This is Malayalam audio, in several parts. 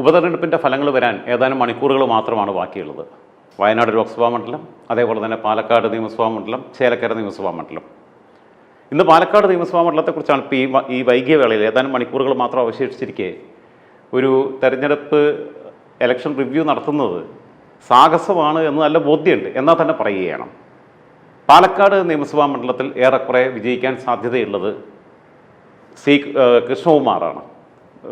ഉപതെരഞ്ഞെടുപ്പിന്റെ ഫലങ്ങൾ വരാൻ ഏതാനും മണിക്കൂറുകൾ മാത്രമാണ് ബാക്കിയുള്ളത്. വയനാട് ലോക്സഭാ മണ്ഡലം അതേപോലെ തന്നെ പാലക്കാട് നിയമസഭാ മണ്ഡലം ചേലക്കര നിയമസഭാ മണ്ഡലം. ഇന്ന് പാലക്കാട് നിയമസഭാ മണ്ഡലത്തെക്കുറിച്ചാണ് ഇപ്പോൾ ഈ ഈ വൈകിയ വേളയിൽ ഏതാനും മണിക്കൂറുകൾ മാത്രം അവശേഷിച്ചിരിക്കെ ഒരു തെരഞ്ഞെടുപ്പ് ഇലക്ഷൻ റിവ്യൂ നടത്തുന്നത് സാഹസമാണ് എന്ന് നല്ല ബോധ്യമുണ്ട്. എന്നാൽ തന്നെ പറയുകയാണ്. പാലക്കാട് നിയമസഭാ മണ്ഡലത്തിൽ ഏറെക്കുറെ വിജയിക്കാൻ സാധ്യതയുള്ളത് സി കൃഷ്ണകുമാറാണ്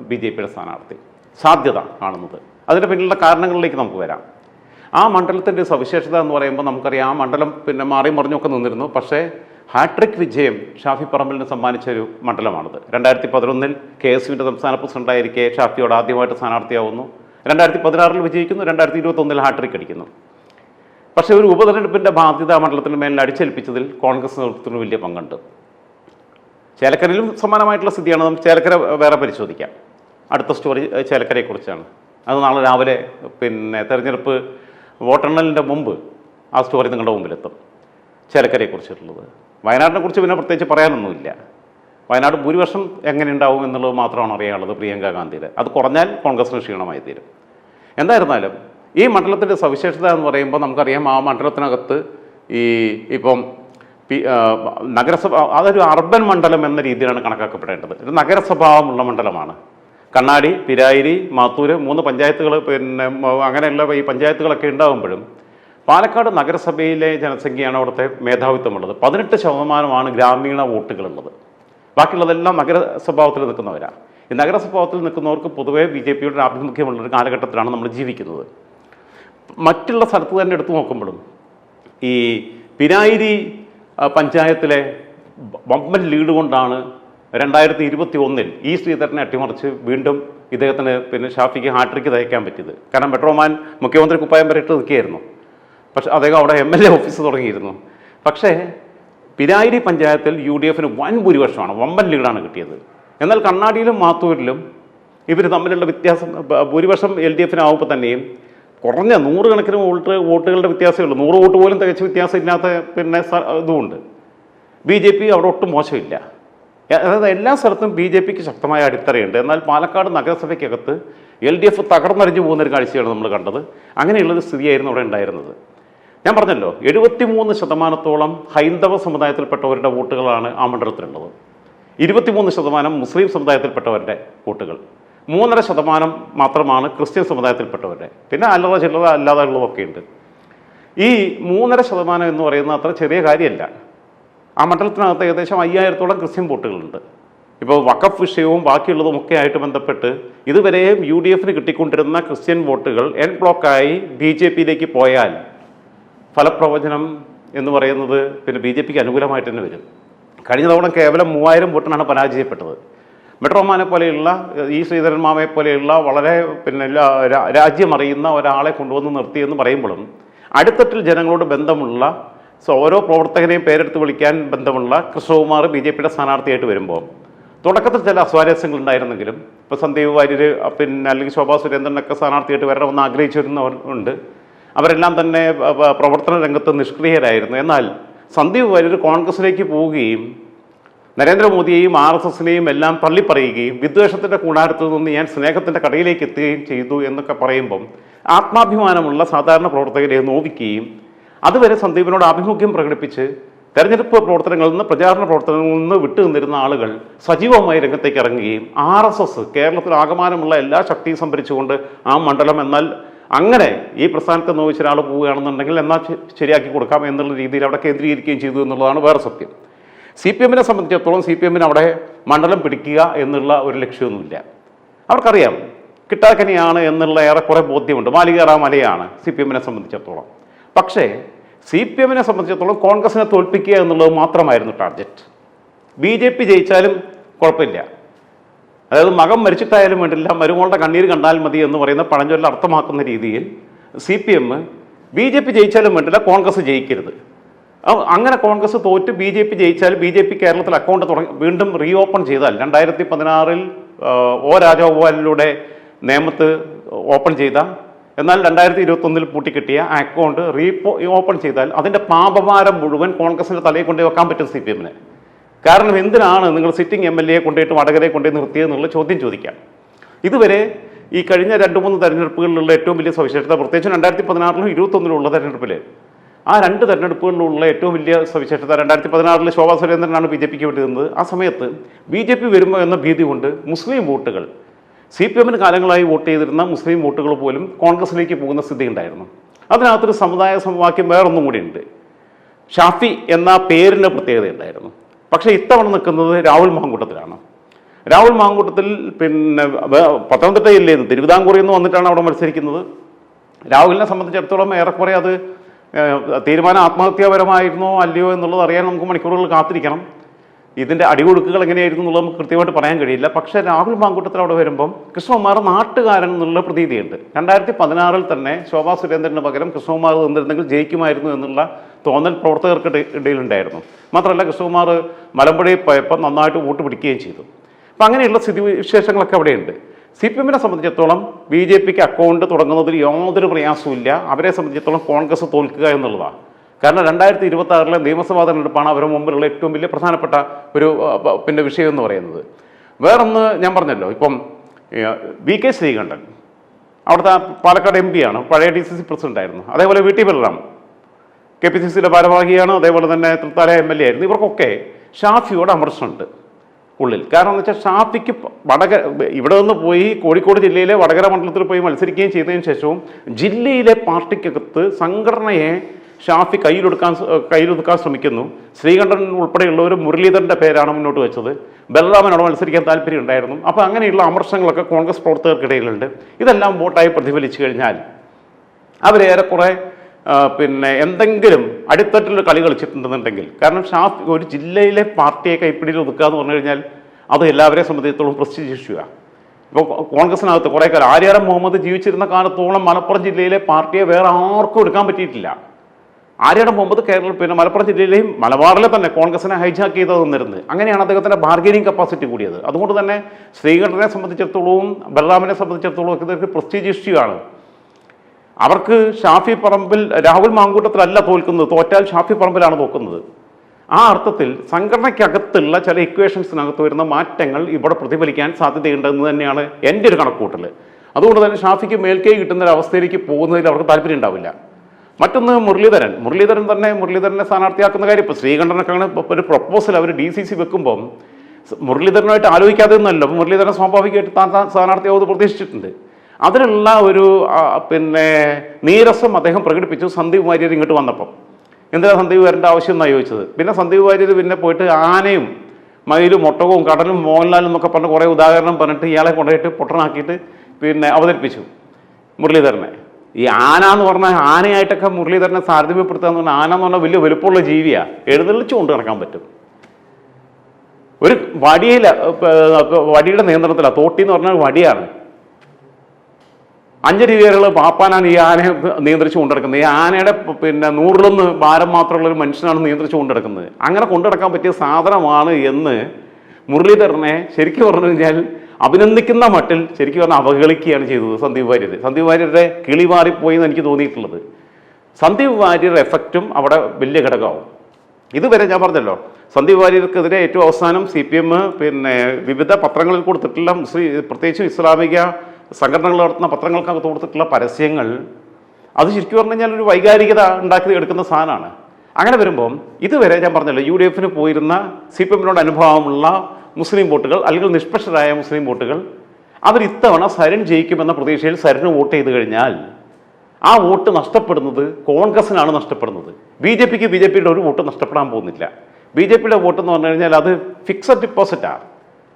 ബി ജെ പിയുടെ സ്ഥാനാർത്ഥി. സാധ്യത കാണുന്നത്. അതിന്റെ പിന്നിലുള്ള കാരണങ്ങളിലേക്ക് നമുക്ക് വരാം. ആ മണ്ഡലത്തിന്റെ സവിശേഷത എന്ന് പറയുമ്പോൾ നമുക്കറിയാം ആ മണ്ഡലം പിന്നെ മാറി മറിഞ്ഞൊക്കെ നിന്നിരുന്നു. പക്ഷേ ഹാട്രിക് വിജയം ഷാഫി പറമ്പലിന് സമ്മാനിച്ച ഒരു മണ്ഡലമാണിത്. രണ്ടായിരത്തി പതിനൊന്നിൽ കെ എസ് യുവിന്റെ സംസ്ഥാന പ്രസിഡന്റായിരിക്കെ ഷാഫിയോട് ആദ്യമായിട്ട് സ്ഥാനാർത്ഥിയാവുന്നു. രണ്ടായിരത്തി പതിനാറിൽ വിജയിക്കുന്നു രണ്ടായിരത്തി ഇരുപത്തൊന്നിൽ ഹാട്രിക് അടിക്കുന്നു. പക്ഷേ ഒരു ഉപതെരഞ്ഞെടുപ്പിന്റെ ബാധ്യത മണ്ഡലത്തിന് മേലിൽ അടിച്ചേൽപ്പിച്ചതിൽ കോൺഗ്രസ് നേതൃത്വത്തിന് വലിയ പങ്കുണ്ട്. ചേലക്കരയിലും സമാനമായിട്ടുള്ള സ്ഥിതിയാണ്. നമുക്ക് ചേലക്കര വേറെ പരിശോധിക്കാം. അടുത്ത സ്റ്റോറി ചേലക്കരയെക്കുറിച്ചാണ്. അത് നാളെ രാവിലെ പിന്നെ തെരഞ്ഞെടുപ്പ് വോട്ടെണ്ണലിന്റെ മുമ്പ് ആ സ്റ്റോറി നിങ്ങളുടെ മുമ്പിലെത്തും. ചേലക്കരയെക്കുറിച്ചിട്ടുള്ളത്. വയനാടിനെ കുറിച്ച് പിന്നെ പ്രത്യേകിച്ച് പറയാനൊന്നുമില്ല. വയനാട് ഭൂരിപക്ഷം എങ്ങനെ ഉണ്ടാവും എന്നുള്ളത് മാത്രമാണ് അറിയാനുള്ളത് പ്രിയങ്ക ഗാന്ധിയുടെ. അത് കുറഞ്ഞാൽ കോൺഗ്രസിന് ക്ഷീണമായി തീരും. എന്തായിരുന്നാലും ഈ മണ്ഡലത്തിന്റെ സവിശേഷത എന്ന് പറയുമ്പോൾ നമുക്കറിയാം ആ മണ്ഡലത്തിനകത്ത് ഈ ഇപ്പം പി- നഗരസഭ അതൊരു അർബൻ മണ്ഡലം എന്ന രീതിയിലാണ് കണക്കാക്കപ്പെടേണ്ടത്. ഒരു നഗരസ്വഭാവമുള്ള മണ്ഡലമാണ്. കണ്ണാടി പിരായിരി മാത്തൂർ മൂന്ന് പഞ്ചായത്തുകൾ പിന്നെ അങ്ങനെയുള്ള ഈ പഞ്ചായത്തുകളൊക്കെ ഉണ്ടാകുമ്പോഴും പാലക്കാട് നഗരസഭയിലെ ജനസംഖ്യയാണ് അവിടുത്തെ മേധാവിത്വമുള്ളത്. പതിനെട്ട് ശതമാനമാണ് ഗ്രാമീണ വോട്ടുകളുള്ളത്. ബാക്കിയുള്ളതെല്ലാം നഗരസ്വഭാവത്തിൽ നിൽക്കുന്നവരാണ് ഈ നഗരസ്വഭാവത്തിൽ നിൽക്കുന്നവർക്ക് പൊതുവേ ബി ജെ പിയുടെ ആഭിമുഖ്യമുള്ള ഒരു കാലഘട്ടത്തിലാണ് നമ്മൾ ജീവിക്കുന്നത്. മറ്റുള്ള സ്ഥലത്ത് തന്നെ എടുത്തു നോക്കുമ്പോഴും ഈ പിരായിരി പഞ്ചായത്തിലെ വമ്പൻ ലീഡ് കൊണ്ടാണ് രണ്ടായിരത്തി ഇരുപത്തി ഒന്നിൽ ഈ ശ്രീധരനെ അട്ടിമറിച്ച് വീണ്ടും ഇദ്ദേഹത്തിന് പിന്നെ ഷാഫിക്ക് ഹാട്രിക്ക് തയ്ക്കാൻ പറ്റിയത്. കാരണം മെട്രോമാൻ മുഖ്യമന്ത്രി കുപ്പായം വരെ ഇട്ട് നിൽക്കുകയായിരുന്നു. പക്ഷെ അദ്ദേഹം അവിടെ എം എൽ എ ഓഫീസ് തുടങ്ങിയിരുന്നു. പക്ഷേ പിരായിരി പഞ്ചായത്തിൽ യു ഡി എഫിന് വൻ ഭൂരിപക്ഷമാണ് വമ്പൻ ലീഡാണ് കിട്ടിയത്. എന്നാൽ കണ്ണാടിയിലും മാത്തൂരിലും ഇവർ തമ്മിലുള്ള വ്യത്യാസം ഭൂരിപക്ഷം എൽ ഡി എഫിനാവുമ്പോൾ തന്നെയും കുറഞ്ഞ നൂറുകണക്കിന് വോട്ട് വോട്ടുകളുടെ വ്യത്യാസമേ ഉള്ളൂ. നൂറ് വോട്ട് പോലും തികച്ച് വ്യത്യാസമില്ലാത്ത പിന്നെ സ- ഇതുമുണ്ട്. ബി ജെ പി അവിടെ ഒട്ടും മോശമില്ല. അതായത് എല്ലാ സ്ഥലത്തും ബി ജെ പിക്ക് ശക്തമായ അടിത്തറയുണ്ട്. എന്നാൽ പാലക്കാട് നഗരസഭയ്ക്കകത്ത് എൽ ഡി എഫ് തകർന്നടിഞ്ഞു പോകുന്നൊരു കാഴ്ചയാണ് നമ്മൾ കണ്ടത്. അങ്ങനെയുള്ളൊരു സ്ഥിതിയായിരുന്നു അവിടെ ഉണ്ടായിരുന്നത്. ഞാൻ പറഞ്ഞല്ലോ എഴുപത്തിമൂന്ന് ശതമാനത്തോളം ഹൈന്ദവ സമുദായത്തിൽപ്പെട്ടവരുടെ വോട്ടുകളാണ് ആ മണ്ഡലത്തിലുള്ളത്. ഇരുപത്തിമൂന്ന് ശതമാനം മുസ്ലിം സമുദായത്തിൽപ്പെട്ടവരുടെ വോട്ടുകൾ. മൂന്നര ശതമാനം മാത്രമാണ് ക്രിസ്ത്യൻ സമുദായത്തിൽപ്പെട്ടവരുടെ. പിന്നെ അല്ലറ ചില്ലറ അല്ലാതെയുള്ളതൊക്കെ ഉണ്ട് ഈ മൂന്നര ശതമാനം എന്ന് പറയുന്നത് അത്ര ചെറിയ കാര്യമല്ല. ആ മണ്ഡലത്തിനകത്ത് ഏകദേശം അയ്യായിരത്തോളം ക്രിസ്ത്യൻ വോട്ടുകളുണ്ട്. ഇപ്പോൾ വഖഫ് വിഷയവും ബാക്കിയുള്ളതും ഒക്കെ ആയിട്ട് ബന്ധപ്പെട്ട് ഇതുവരെയും യു ഡി എഫിന് കിട്ടിക്കൊണ്ടിരുന്ന ക്രിസ്ത്യൻ വോട്ടുകൾ എൻ ബ്ലോക്കായി ബി ജെ പിയിലേക്ക് പോയാൽ ഫലപ്രവചനം എന്ന് പറയുന്നത് പിന്നെ ബി ജെ പിക്ക് അനുകൂലമായിട്ട് തന്നെ വരും. കഴിഞ്ഞ തവണ കേവലം മൂവായിരം വോട്ടിനാണ് പരാജയപ്പെട്ടത്. മെട്രോമാനെ പോലെയുള്ള ഈ ശ്രീധരൻ മാമയെ പോലെയുള്ള വളരെ പിന്നെ രാജ്യമറിയുന്ന ഒരാളെ കൊണ്ടുവന്ന് നിർത്തിയെന്ന് പറയുമ്പോഴും അടിത്തട്ടിൽ ജനങ്ങളോട് ബന്ധമുള്ള സോ ഓരോ പ്രവർത്തകനെയും പേരെടുത്ത് വിളിക്കാൻ ബന്ധമുള്ള കൃഷ്ണകുമാർ ബി ജെ പിയുടെ സ്ഥാനാർത്ഥിയായിട്ട് വരുമ്പോൾ തുടക്കത്തിൽ ചില അസ്വാരസ്യങ്ങൾ ഉണ്ടായിരുന്നെങ്കിലും ഇപ്പോൾ സന്ദീപ് വാര്യർ പിന്നെ അല്ലെങ്കിൽ ശോഭാ സുരേന്ദ്രനൊക്കെ സ്ഥാനാർത്ഥിയായിട്ട് വരണമെന്ന് ആഗ്രഹിച്ചിരുന്നവർ ഉണ്ട്. അവരെല്ലാം തന്നെ പ്രവർത്തന രംഗത്ത് നിഷ്ക്രിയരായിരുന്നു. എന്നാൽ സന്ദീപ് വാര്യർ കോൺഗ്രസിലേക്ക് പോവുകയും നരേന്ദ്രമോദിയെയും ആർ എസ് എസിനെയും എല്ലാം തള്ളിപ്പറയുകയും വിദ്വേഷത്തിന്റെ കൂടാരത്തിൽ നിന്ന് ഞാൻ സ്നേഹത്തിന്റെ കടയിലേക്ക് എത്തുകയും ചെയ്തു എന്നൊക്കെ പറയുമ്പം ആത്മാഭിമാനമുള്ള സാധാരണ പ്രവർത്തകരെ നോവിക്കുകയും അതുവരെ സന്ദീപിനോട് ആഭിമുഖ്യം പ്രകടിപ്പിച്ച് തെരഞ്ഞെടുപ്പ് പ്രവർത്തനങ്ങളിൽ നിന്ന് പ്രചാരണ പ്രവർത്തനങ്ങളിൽ നിന്ന് വിട്ടുനിന്നിരുന്ന ആളുകൾ സജീവമായി രംഗത്തേക്ക് ഇറങ്ങുകയും ആർ എസ് എസ് കേരളത്തിൽ ആകമാനമുള്ള എല്ലാ ശക്തിയും സംഭരിച്ചുകൊണ്ട് ആ മണ്ഡലം എന്നാൽ അങ്ങനെ ഈ പ്രസ്ഥാനത്തെ നോവിച്ച ഒരാൾ പോവുകയാണെന്നുണ്ടെങ്കിൽ എന്നാൽ ശരിയാക്കി കൊടുക്കാം എന്നുള്ള രീതിയിൽ അവിടെ കേന്ദ്രീകരിക്കുകയും ചെയ്തു എന്നുള്ളതാണ് വേറെ സത്യം. സി പി എമ്മിനെ സംബന്ധിച്ചിടത്തോളം സി പി എമ്മിന് അവിടെ മണ്ഡലം പിടിക്കുക എന്നുള്ള ഒരു ലക്ഷ്യമൊന്നുമില്ല. അവർക്കറിയാം കിട്ടാക്കനിയാണ് എന്നുള്ള ഏറെക്കുറെ ബോധ്യമുണ്ട്. മാലികേറ മലയാണ് സി പി എമ്മിനെ സംബന്ധിച്ചിടത്തോളം. പക്ഷേ സി പി എമ്മിനെ സംബന്ധിച്ചിടത്തോളം കോൺഗ്രസിനെ തോൽപ്പിക്കുക എന്നുള്ളത് മാത്രമായിരുന്നു ടാർഗറ്റ്. ബി ജെ പി ജയിച്ചാലും കുഴപ്പമില്ല. അതായത് മകം മരിച്ചിട്ടായാലും വേണ്ടില്ല മരുമോളുടെ കണ്ണീര് കണ്ടാൽ മതി എന്ന് പറയുന്ന പഴഞ്ചൊല്ല അർത്ഥമാക്കുന്ന രീതിയിൽ C P M B J P ജയിച്ചാലും വേണ്ടില്ല കോൺഗ്രസ് ജയിക്കരുത്. അങ്ങനെ കോൺഗ്രസ് തോറ്റ് ബി ജെ പി ജയിച്ചാൽ ബി ജെ പി കേരളത്തിൽ അക്കൗണ്ട് തുടങ്ങി വീണ്ടും റീ ഓപ്പൺ ചെയ്താൽ രണ്ടായിരത്തി പതിനാറിൽ ഒ രാജഗോപാലിലൂടെ നേമത്ത് ഓപ്പൺ ചെയ്ത എന്നാൽ രണ്ടായിരത്തി ഇരുപത്തൊന്നിൽ പൂട്ടിക്കിട്ടിയ അക്കൗണ്ട് റീപോ ഓപ്പൺ ചെയ്താൽ അതിന്റെ പാപഭാരം മുഴുവൻ കോൺഗ്രസിന്റെ തലയിൽ കൊണ്ടേ വെക്കാൻ പറ്റും സി പി എമ്മിന് കാരണം എന്തിനാണ് നിങ്ങൾ സിറ്റിംഗ് എം എൽ എയെ കൊണ്ടുപോയിട്ട് വടകരയെ കൊണ്ടുപോയി നിർത്തിയതെന്നുള്ള ചോദ്യം ചോദിക്കാം. ഇതുവരെ ഈ കഴിഞ്ഞ രണ്ട് മൂന്ന് തെരഞ്ഞെടുപ്പുകളിലുള്ള ഏറ്റവും വലിയ സവിശേഷത പ്രത്യേകിച്ച് രണ്ടായിരത്തി പതിനാറിലും ഇരുപത്തൊന്നിലും ഉള്ള തെരഞ്ഞെടുപ്പിൽ ആ രണ്ട് തെരഞ്ഞെടുപ്പുകളിലുള്ള ഏറ്റവും വലിയ സവിശേഷത രണ്ടായിരത്തി പതിനാറിൽ ശോഭാ സുരേന്ദ്രനാണ് ബി ജെ പിക്ക് വേണ്ടി നിന്നത്. ആ സമയത്ത് ബി ജെ പി വരുമ്പോൾ എന്ന ഭീതി കൊണ്ട് മുസ്ലിം വോട്ടുകൾ സി പി എമ്മിന് കാലങ്ങളായി വോട്ട് ചെയ്തിരുന്ന മുസ്ലിം വോട്ടുകൾ പോലും കോൺഗ്രസിലേക്ക് പോകുന്ന സ്ഥിതി ഉണ്ടായിരുന്നു അതിനകത്തൊരു സമുദായ സമവാക്യം വേറൊന്നും കൂടിയുണ്ട് ഷാഫി എന്ന പേരിന് പ്രത്യേകത ഉണ്ടായിരുന്നു പക്ഷേ ഇത്തവണ നിൽക്കുന്നത് രാഹുൽ മാങ്കൂട്ടത്തിലാണ്. രാഹുൽ മാങ്കൂട്ടത്തിൽ പിന്നെ പത്തനംതിട്ട ജില്ലയിൽ നിന്ന് തിരുവിതാംകൂറിൽ നിന്ന് വന്നിട്ടാണ് അവിടെ മത്സരിക്കുന്നത്. രാഹുലിനെ സംബന്ധിച്ചിടത്തോളം ഏറെക്കുറെ അത് തീരുമാനം ആത്മഹത്യാപരമായിരുന്നോ അല്ലയോ എന്നുള്ളത് അറിയാൻ നമുക്ക് മണിക്കൂറുകൾ കാത്തിരിക്കണം. ഇതിന്റെ അടികൊടുക്കുകൾ എങ്ങനെയായിരുന്നു എന്നുള്ളത് നമുക്ക് കൃത്യമായിട്ട് പറയാൻ കഴിയില്ല. പക്ഷേ രാഹുൽ മാങ്കൂട്ടത്തിൽ അവിടെ വരുമ്പം കൃഷ്ണകുമാർ നാട്ടുകാരൻ എന്നുള്ള പ്രതീതിയുണ്ട്. രണ്ടായിരത്തി പതിനാറിൽ തന്നെ ശോഭാ സുരേന്ദ്രന് പകരം കൃഷ്ണകുമാർ നിന്നിരുന്നെങ്കിൽ ജയിക്കുമായിരുന്നു എന്നുള്ള തോന്നൽ പ്രവർത്തകർക്ക് ഇട- ഇടയിലുണ്ടായിരുന്നു. മാത്രമല്ല കൃഷ്ണകുമാർ മലമ്പുഴയിൽ പോയപ്പോൾ നന്നായിട്ട് വോട്ട് പിടിക്കുകയും ചെയ്തു. അപ്പം അങ്ങനെയുള്ള സ്ഥിതി വിശേഷങ്ങളൊക്കെ അവിടെയുണ്ട്. സി പി എമ്മിനെ സംബന്ധിച്ചിടത്തോളം ബി ജെ പിക്ക് അക്കൗണ്ട് തുടങ്ങുന്നതിൽ യാതൊരു പ്രയാസവും അവരെ സംബന്ധിച്ചിടത്തോളം കോൺഗ്രസ് തോൽക്കുക എന്നുള്ളതാണ്. കാരണം രണ്ടായിരത്തി ഇരുപത്തി ആറിലെ നിയമസഭാ തെരഞ്ഞെടുപ്പാണ് അവരുടെ മുമ്പിലുള്ള ഏറ്റവും വലിയ പ്രധാനപ്പെട്ട ഒരു പിന്നെ വിഷയം എന്ന് പറയുന്നത്. വേറൊന്ന് ഞാൻ പറഞ്ഞല്ലോ ഇപ്പം വി കെ ശ്രീകണ്ഠൻ അവിടുത്തെ പാലക്കാട് എം ആണ് പഴയ ഡി സി സി പ്രസിഡന്റ് ആയിരുന്നു. അതേപോലെ V T Balram K P C സിയുടെ ഭാരവാഹിയാണ് അതേപോലെ തന്നെ തൃത്താല എം എൽ എ ആയിരുന്നു. ഇവർക്കൊക്കെ ഷാഫിയോട് അമർഷമുണ്ട് ഉള്ളിൽ. കാരണം എന്ന് വെച്ചാൽ ഷാഫിക്ക് വടകര ഇവിടെ നിന്ന് പോയി കോഴിക്കോട് ജില്ലയിലെ വടകര മണ്ഡലത്തിൽ പോയി മത്സരിക്കുകയും ചെയ്തതിന് ശേഷവും ജില്ലയിലെ പാർട്ടിക്കകത്ത് സംഘടനയെ ഷാഫി കയ്യിലെടുക്കാൻ കയ്യിലൊതുക്കാൻ ശ്രമിക്കുന്നു. ശ്രീകണ്ഠൻ ഉൾപ്പെടെയുള്ളവർ മുരളീധരന്റെ പേരാണ് മുന്നോട്ട് വെച്ചത്. ബലറാമനോട് മത്സരിക്കാൻ താല്പര്യം ഉണ്ടായിരുന്നു. അപ്പോൾ അങ്ങനെയുള്ള അമർഷങ്ങളൊക്കെ കോൺഗ്രസ് പ്രവർത്തകർക്കിടയിലുണ്ട്. ഇതെല്ലാം വോട്ടായി പ്രതിഫലിച്ചു കഴിഞ്ഞാൽ അവരേറെക്കുറെ പിന്നെ എന്തെങ്കിലും അടിത്തട്ടിലൊരു കളി കളിച്ചിട്ടുണ്ടെന്നുണ്ടെങ്കിൽ കാരണം ഷാഫി ഒരു ജില്ലയിലെ പാർട്ടിയെ കൈപ്പിടിയിൽ ഒതുക്കുക എന്ന് പറഞ്ഞു കഴിഞ്ഞാൽ അത് എല്ലാവരെയും സംബന്ധിച്ചിടത്തോളം പ്രസ്റ്റീജ് ഇഷ്യൂയാണ് ഇപ്പോൾ കോൺഗ്രസിനകത്ത് കുറേ കാലം ആര്യാരം മുഹമ്മദ് ജീവിച്ചിരുന്ന കാലത്തോളം മലപ്പുറം ജില്ലയിലെ പാർട്ടിയെ വേറെ ആർക്കും എടുക്കാൻ പറ്റിയിട്ടില്ല. ആര്യാടൻ മുഹമ്മദ് കേരള പിന്നെ മലപ്പുറം ജില്ലയിലെയും മലബാറിലെ തന്നെ കോൺഗ്രസിനെ ഹൈജാക്ക് ചെയ്ത് നിന്നിരുന്നത് അങ്ങനെയാണ് അദ്ദേഹത്തിന്റെ ബാർഗനിങ് കപ്പാസിറ്റി കൂടിയത്. അതുകൊണ്ട് തന്നെ ശ്രീകണ്ഠനെ സംബന്ധിച്ചിടത്തോളവും ബലറാമിനെ സംബന്ധിച്ചിടത്തോളം ഒക്കെ ഇതൊരു പ്രസ്റ്റീജ് ഇഷ്യൂ അവർക്ക് ഷാഫി പറമ്പിൽ രാഹുൽ മാങ്കൂട്ടത്തിലല്ല തോൽക്കുന്നത് തോറ്റാൽ ഷാഫി പറമ്പിലാണ് തോക്കുന്നത് ആ അർത്ഥത്തിൽ സംഘടനയ്ക്കകത്തുള്ള ചില ഇക്വേഷൻസിനകത്ത് വരുന്ന മാറ്റങ്ങൾ ഇവിടെ പ്രതിഫലിക്കാൻ സാധ്യതയുണ്ടെന്ന് തന്നെയാണ് എന്റെ ഒരു കണക്കൂട്ടൽ അതുകൊണ്ട് തന്നെ ഷാഫിക്ക് മേൽക്കൈ കിട്ടുന്ന ഒരു അവസ്ഥയിലേക്ക് പോകുന്നതിൽ അവർക്ക് താല്പര്യം ഉണ്ടാവില്ല. മറ്റൊന്ന് മുരളീധരൻ. മുരളീധരൻ തന്നെ മുരളീധരനെ സ്ഥാനാർത്ഥിയാക്കുന്ന കാര്യം ഇപ്പോൾ ശ്രീകണ്ഠനൊക്കെ അങ്ങനെ ഒരു പ്രപ്പോസൽ അവർ ഡി സി സി വെക്കുമ്പം മുരളീധരനുമായിട്ട് ആലോചിക്കാതെ ഒന്നുമല്ല. മുരളീധരൻ സ്വാഭാവികമായിട്ട് താൻ സ്ഥാനാർത്ഥിയാവുമെന്ന് പ്രതീക്ഷിച്ചിട്ടുണ്ട്. അതിനുള്ള ഒരു പിന്നെ നീരസം അദ്ദേഹം പ്രകടിപ്പിച്ചു സന്ദീപ് വാര്യർ ഇങ്ങോട്ട് വന്നപ്പം. എന്തിനാ സന്ദീപ് വാര്യന്റെ ആവശ്യം എന്നാണ് ചോദിച്ചത്? പിന്നെ സന്ദീപ് വാര്യർ പിന്നെ പോയിട്ട് ആനയും മയിലും മുട്ടകവും കടലും മോഹൻലാലും എന്നൊക്കെ പറഞ്ഞ് കുറേ ഉദാഹരണം പറഞ്ഞിട്ട് ഇയാളെ കൊണ്ടുപോയിട്ട് പൊട്ടനാക്കിയിട്ട് പിന്നെ അവതരിപ്പിച്ചു മുരളീധരനെ. ഈ ആന എന്ന് പറഞ്ഞാൽ ആനയായിട്ടൊക്കെ മുരളീധരനെ താരതമ്യപ്പെടുത്തുക എന്ന് പറഞ്ഞാൽ ആന എന്ന് പറഞ്ഞാൽ വലിയ വലുപ്പമുള്ള ജീവിയാണ് എഴുന്നള്ളിച്ചു കൊണ്ട് നടക്കാൻ പറ്റും. ഒരു വടിയില വടിയുടെ നിയന്ത്രണത്തിലാണ് തോട്ടി എന്ന് പറഞ്ഞാൽ വടിയാണ്. അഞ്ച് പേരുകൾ പാപ്പാനാണ് ഈ ആനയെ നിയന്ത്രിച്ചു കൊണ്ടിടക്കുന്നത് ഈ ആനയുടെ പിന്നെ നൂറിലൊന്ന് ഭാരം മാത്രമുള്ള ഒരു മനുഷ്യനാണ് നിയന്ത്രിച്ചു കൊണ്ടിടക്കുന്നത് അങ്ങനെ കൊണ്ടിടക്കാൻ പറ്റിയ സാധനമാണ് എന്ന് മുരളീധരനെ ശരിക്കും പറഞ്ഞു കഴിഞ്ഞാൽ അഭിനന്ദിക്കുന്ന മട്ടിൽ ശരിക്കും പറഞ്ഞാൽ അവഹേളിക്കുകയാണ് ചെയ്തത് സന്ദീപ് വാര്യർ സന്ദീപ് വാര്യരുടെ കിളി മാറിപ്പോയി എന്ന് എനിക്ക് തോന്നിയിട്ടുള്ളത്. സന്ദീപ് വാര്യരുടെ എഫക്റ്റും അവിടെ വലിയ ഘടകമാവും. ഇതുവരെ ഞാൻ പറഞ്ഞല്ലോ സന്ദീപ് വാര്യർക്കെതിരെ ഏറ്റവും അവസാനം സി പി എം പിന്നെ വിവിധ പത്രങ്ങളിൽ കൊടുത്തിട്ടുള്ള മുസ്ലിം പ്രത്യേകിച്ചും ഇസ്ലാമിക സംഘടനകൾ നടത്തുന്ന പത്രങ്ങൾക്കകത്ത് കൊടുത്തിട്ടുള്ള പരസ്യങ്ങൾ അത് ശരിക്കും പറഞ്ഞു കഴിഞ്ഞാൽ ഒരു വൈകാരികത ഉണ്ടാക്കി എടുക്കുന്ന സാധനമാണ്. അങ്ങനെ വരുമ്പം ഇതുവരെ ഞാൻ പറഞ്ഞല്ലോ യു ഡി എഫിന് പോയിരുന്ന സി പി എമ്മിനോട് അനുഭവമുള്ള മുസ്ലിം വോട്ടുകൾ അല്ലെങ്കിൽ നിഷ്പക്ഷരായ മുസ്ലിം വോട്ടുകൾ അവർ ഇത്തവണ സരൺ ജയിക്കുമെന്ന പ്രതീക്ഷയിൽ സരന് വോട്ട് ചെയ്ത് കഴിഞ്ഞാൽ ആ വോട്ട് നഷ്ടപ്പെടുന്നത് കോൺഗ്രസിനാണ് നഷ്ടപ്പെടുന്നത്. ബി ജെ പിക്ക് ബി ജെ പിയുടെ ഒരു വോട്ട് നഷ്ടപ്പെടാൻ പോകുന്നില്ല. ബി ജെ പിയുടെ വോട്ട് എന്ന് പറഞ്ഞു കഴിഞ്ഞാൽ അത് ഫിക്സഡ് ഡിപ്പോസിറ്റാണ്.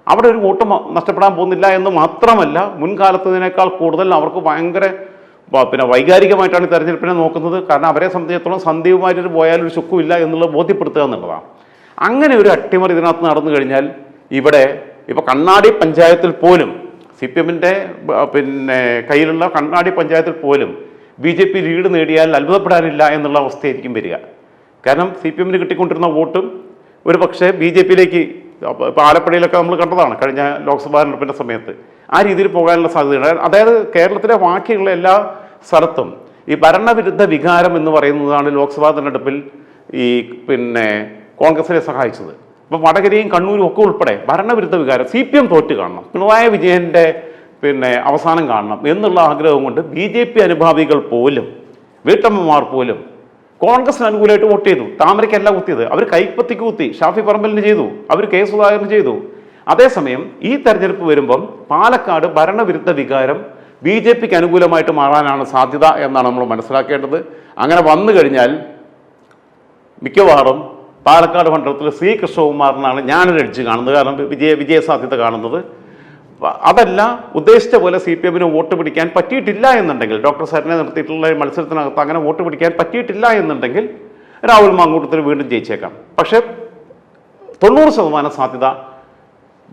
അവിടെ ഒരു വോട്ട് നഷ്ടപ്പെടാൻ പോകുന്നില്ല എന്ന് മാത്രമല്ല മുൻകാലത്തതിനേക്കാൾ കൂടുതൽ അവർക്ക് ഭയങ്കര പിന്നെ വൈകാരികമായിട്ടാണ് തെരഞ്ഞെടുപ്പിനെ നോക്കുന്നത്. കാരണം അവരെ സംബന്ധിച്ചിടത്തോളം സന്ദീപുമായിട്ട് പോയാൽ ഒരു ചുക്കുമില്ല എന്നുള്ളത് ബോധ്യപ്പെടുത്തുക എന്നുള്ളതാണ്. അങ്ങനെ ഒരു അട്ടിമറി ഇതിനകത്ത് നടന്നു കഴിഞ്ഞാൽ ഇവിടെ ഇപ്പോൾ കണ്ണാടി പഞ്ചായത്തിൽ പോലും സി പി എമ്മിന്റെ പിന്നെ കയ്യിലുള്ള കണ്ണാടി പഞ്ചായത്തിൽ പോലും ബി ജെ പി ലീഡ് നേടിയാൽ അത്ഭുതപ്പെടാനില്ല എന്നുള്ള അവസ്ഥയായിരിക്കും വരിക. കാരണം സി പി എമ്മിന് കിട്ടിക്കൊണ്ടിരുന്ന വോട്ടും ഒരു പക്ഷേ ബി ജെ പിയിലേക്ക് ഇപ്പോൾ ആലപ്പുഴയിലൊക്കെ നമ്മൾ കണ്ടതാണ് കഴിഞ്ഞ ലോക്സഭാ തെരഞ്ഞെടുപ്പിന്റെ സമയത്ത്. ആ രീതിയിൽ പോകാനുള്ള സാധ്യതയുണ്ട്. അതായത് കേരളത്തിലെ ബാക്കിയുള്ള എല്ലാ സ്ഥലത്തും ഈ ഭരണവിരുദ്ധ വികാരം എന്ന് പറയുന്നതാണ് ലോക്സഭാ തെരഞ്ഞെടുപ്പിൽ ഈ പിന്നെ കോൺഗ്രസിനെ സഹായിച്ചത്. ഇപ്പം വടകരയും കണ്ണൂരും ഒക്കെ ഉൾപ്പെടെ ഭരണവിരുദ്ധ വികാരം സി പി എം തോറ്റ് കാണണം പിണറായി വിജയന്റെ പിന്നെ അവസാനം കാണണം എന്നുള്ള ആഗ്രഹം കൊണ്ട് ബി ജെ പി അനുഭാവികൾ പോലും വീട്ടമ്മമാർ പോലും കോൺഗ്രസിന് അനുകൂലമായിട്ട് വോട്ട് ചെയ്തു. താമരയ്ക്കല്ല കുത്തിയത്. അവർ കൈപ്പത്തിക്ക് കുത്തി. ഷാഫി പറമ്പലിന് ചെയ്തു. അവർ കെ സുധാകരന് ചെയ്തു. അതേസമയം ഈ തെരഞ്ഞെടുപ്പ് വരുമ്പം പാലക്കാട് ഭരണവിരുദ്ധ വികാരം ബി ജെ പിക്ക് അനുകൂലമായിട്ട് മാറാനാണ് സാധ്യത എന്നാണ് നമ്മൾ മനസ്സിലാക്കേണ്ടത്. അങ്ങനെ വന്നു കഴിഞ്ഞാൽ മിക്കവാറും പാലക്കാട് മണ്ഡലത്തിൽ സി കൃഷ്ണകുമാറിനാണ് ഞാനൊരു എഡ്ജ് കാണുന്നത്. കാരണം വിജയ വിജയ സാധ്യത കാണുന്നത്. അതല്ല ഉദ്ദേശിച്ച പോലെ സി പി എമ്മിന് വോട്ട് പിടിക്കാൻ പറ്റിയിട്ടില്ല എന്നുണ്ടെങ്കിൽ ഡോക്ടർ സരനെ നിർത്തിയിട്ടുള്ള മത്സരത്തിനകത്ത് അങ്ങനെ വോട്ട് പിടിക്കാൻ പറ്റിയിട്ടില്ല എന്നുണ്ടെങ്കിൽ രാഹുൽ മാങ്കൂട്ടത്തിൽ വീണ്ടും ജയിച്ചേക്കാം. പക്ഷേ തൊണ്ണൂറ് ശതമാനം സാധ്യത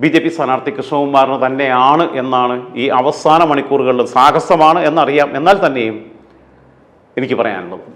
ബി ജെ പി സ്ഥാനാർത്ഥി കൃഷ്ണകുമാറിന് തന്നെയാണ് എന്നാണ് ഈ അവസാന മണിക്കൂറുകളിൽ സാഹസമാണ് എന്നറിയാം. എന്നാൽ തന്നെയും എനിക്ക് പറയാനുള്ളത്.